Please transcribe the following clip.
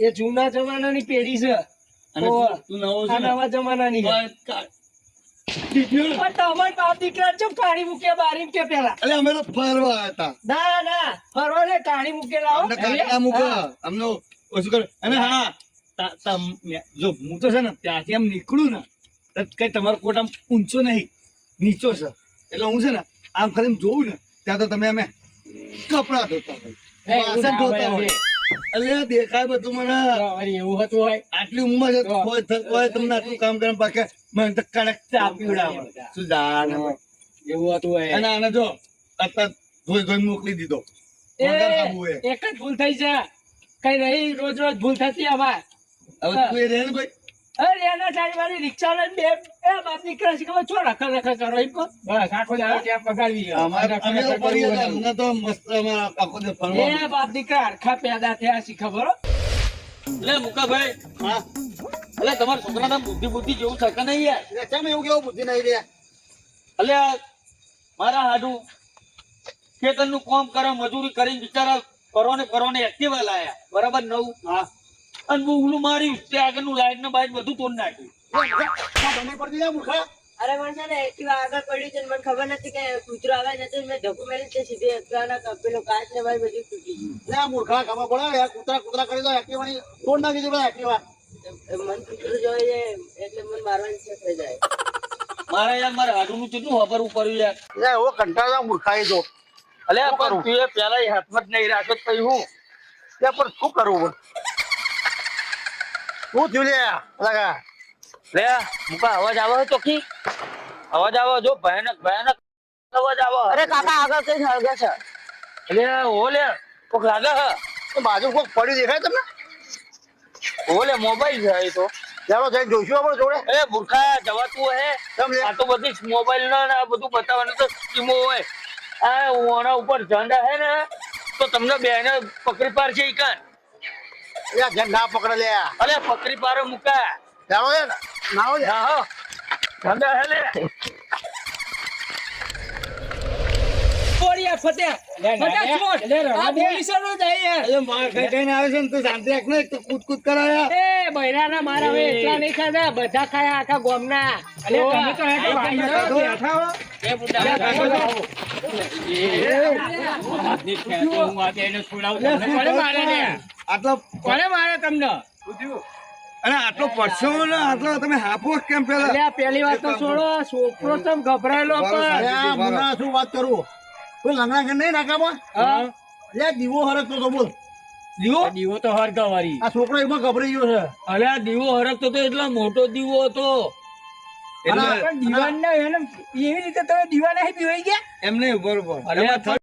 એ જૂના જમાનાની પેઢી છે. અને તું- તું નવો છે નવા જમાનાની છે. બસ કા- દીધું. પણ તમારા બાપ દીકરા ચમ કાઢી મૂક્યા બારી કે પેલા? અલે અમે તો ફરવા હતા. ના ના ફરવા ને કાઢી મૂકેલા હો. અમને કાઢીના અમને ઓછું કરે. અને હા તા- તા મે- જો હું તો છે ને ત્યાંથી આમ નીકળું ને કઈ તમારો કોટ આમ ઊંચો નહીં નીચો છે. એટલે હું છે ને આમ ખાલી જોઉં ને ત્યાં તો તમે અમે કપડા ધોતા હોય. વાસણ ધોતા હોય અલે દેખાય બધું મને. એવું હતું હોય. આટલી ઉંમર છે હા. કોઈ તમને આટલું કામ કરે પાકે મને તો કડક ચા પીવડાવે. શું જાણે એવું હતું હોય. અને આને જો અત્યારે ધોઈ ધોઈ મોકલી દીધો. એક જ ભૂલ થઈ છે. કઈ નહીં રોજ રોજ ભૂલ થતી અમાર. હવે તું એ રહે ને ભાઈ. અરે એના સારી વાળી રિક્ષા લઈને બે એ બાપ દીકરા શીખવા છો રખડ રખડ કરો એમ બસ આખો દાડો ત્યાં પગારવી અમે તો રખડ રખડ ફરીએ કરવું છીએ. હોય. અમને તો મસ્ત અમારા આખો દિવસ ફરવાનું. એ બાપ દીકરા હરખા પેદા થયા શી ખબર હો? મુકાભાઈ હા એટલે તમારા છોકરાના બુદ્ધિ બુદ્ધિ જેવું શકે નહીં યાર કેમ એવું કેવું બુદ્ધિ નહીં રે એટલે મારા હાડું ખેતરનું કામ કરે મજૂરી કરીને બિચારા કરો ને કરો ને એક્ટિવા લાયા બરાબર નવું હા અને હું ઉલું માર્યું આગળનું લાઈટ ને બાઈટ બધું તોડ નાખ્યું. અરે મને ને એક્ટિવા આગળ પડ્યું છે મને ખબર નથી કે કૂતરો આવે નથી મેં ધક્કો મેલી તે સીધી એક્ટિવાના પેલો કાચ ને ભાઈ બધું તૂટી ગયું. લે મૂર્ખા ખબર પડે યાર કૂતરા કૂતરા કરી દો એક્ટિવાની તોડ નાખી દે એક્ટિવા એ કૂતરો જોઈ એટલે મને મારવાની ઈચ્છા થઈ જાય. મારા યાર મારા હાડું નું કેટલું વાપરવું પડ્યું યાર. લે એવો કંટાળો મૂર્ખા જો. અલે પણ તું એ પેલા હાથમાં જ નહીં રાખ્યો પછી હું? તે પર શું કરવું શું થયું લે? લગા. લે મુકા અવાજ આવે તો કી અવાજ આવે જો ભયાનક ભયાનક અવાજ આવે. અરે કાકા આગળ કઈ હળગે છે. અલે ઓ લે કોક લાગે હે? તો બાજુ કોક પડ્યું દેખાય તમને? ઓ લે મોબાઈલ છે એ તો. ચાલો જઈને જોઈશું આપણે જોડે. એ બુરખા જવાતું હે. તમને આ તો બધી મોબાઈલ ના ને આ બધું બતાવવાનું તો સ્કીમો હોય. આ ઓના ઉપર ઝંડા હે ને તો તમને બેને પકડી પાડશે ઈ ઘેર પકડે લે. અરે પકડી પારો મુકા. ચાલો એ હો હે છોડ. આ પોલીસોનો જ અહીં યાર. એ માર કઈ કઈને આવે છે ને તું શાંતિ રાખ ને તું કૂદ કૂદ કરાયા એ બૈરાના મારા હવે એટલા નહીં ખાધા. બધા ખાયા આખા ગોમના. અલે તમે તો હેઠો ભાઈ બેઠા હો. એ બુડા તો. હું. આ છોડાવું. મારે? આટલો કોને મારે તમને? અને આટલો પડશો ને આટલો તમે હાફો કેમ પેલા? પેલી વાત તો છોડો છોકરો તમ ગભરાયેલો પણ. શું વાત કરું? કોઈ લંગડા કે નહીં નાકામાં લે દીવો હરકતો તો બોલ. દીવો? દીવો તો હરગાવારી આ છોકરો એમાં ગભરાઈ ગયો છે. અલે આ દીવો હરકતો તો એટલો મોટો દીવો હતો. દીવાન ના એને એવી રીતે તમે દીવા નહીં પીવાઈ ગયા? એમ નહીં બરોબર